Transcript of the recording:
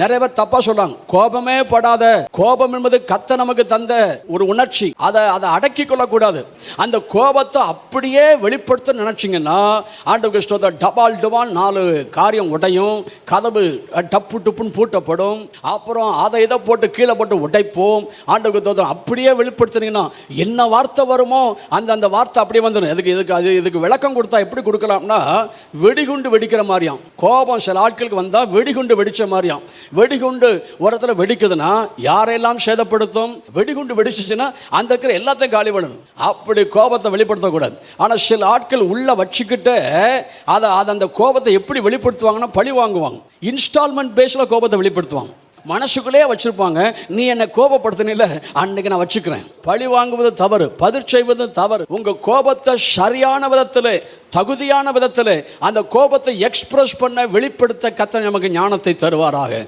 நிறைய பேர் தப்பா சொல்றாங்க. கோபமே படாத. கோபம் என்பது கத்த நமக்கு தந்த ஒரு உணர்ச்சி. அதை அதை அடக்கி கொள்ளக்கூடாது. அந்த கோபத்தை அப்படியே வெளிப்படுத்த நினைச்சிங்கன்னா ஆண்டு கிறிஸ்தவ டபால் டபால் நாலு காரியம் உடையும். கதவு டப்பு டுப்புன்னு பூட்டப்படும். அப்புறம் அதை இதை போட்டு கீழே போட்டு உடைப்போம். ஆண்டு கிறிஸ்தவ அப்படியே வெளிப்படுத்துனீங்கன்னா என்ன வார்த்தை வருமோ அந்த அந்த வார்த்தை அப்படியே வந்துடும். இதுக்கு இதுக்கு அது இதுக்கு விளக்கம் கொடுத்தா எப்படி கொடுக்கலாம்னா வெடிகுண்டு வெடிக்கிற மாதிரியாம். கோபம் சில ஆட்களுக்கு வந்தால் வெடிகுண்டு வெடித்த மாதிரியாம். வெடிகுண்டு உரத்தில் வெடிக்குதுன்னா யாரெல்லாம் சேதப்படுத்தும்? வெடிகுண்டு வெடிச்சிச்சுன்னா அந்த இருக்கிற எல்லாத்தையும் காலி பண்ணணும். அப்படி கோபத்தை வெளிப்படுத்தக்கூடாது. ஆனால் சில ஆட்கள் உள்ள வச்சுக்கிட்டு அதை அதை அந்த கோபத்தை எப்படி வெளிப்படுத்துவாங்கன்னா பழி வாங்குவாங்க. இன்ஸ்டால்மெண்ட் பேஸில் கோபத்தை வெளிப்படுத்துவாங்க. மனசுக்குள்ளேயே வச்சிருப்பாங்க நீ என்னை கோபப்படுத்தினில்ல அன்னைக்கு நான் வச்சுக்கிறேன். பழி வாங்குவது தவறு பதிர் செய்வது தவறு. உங்கள் கோபத்தை சரியான விதத்தில் தகுதியான விதத்தில் அந்த கோபத்தை எக்ஸ்பிரஸ் பண்ண வெளிப்படுத்த கத்த நமக்கு ஞானத்தை தருவாராக.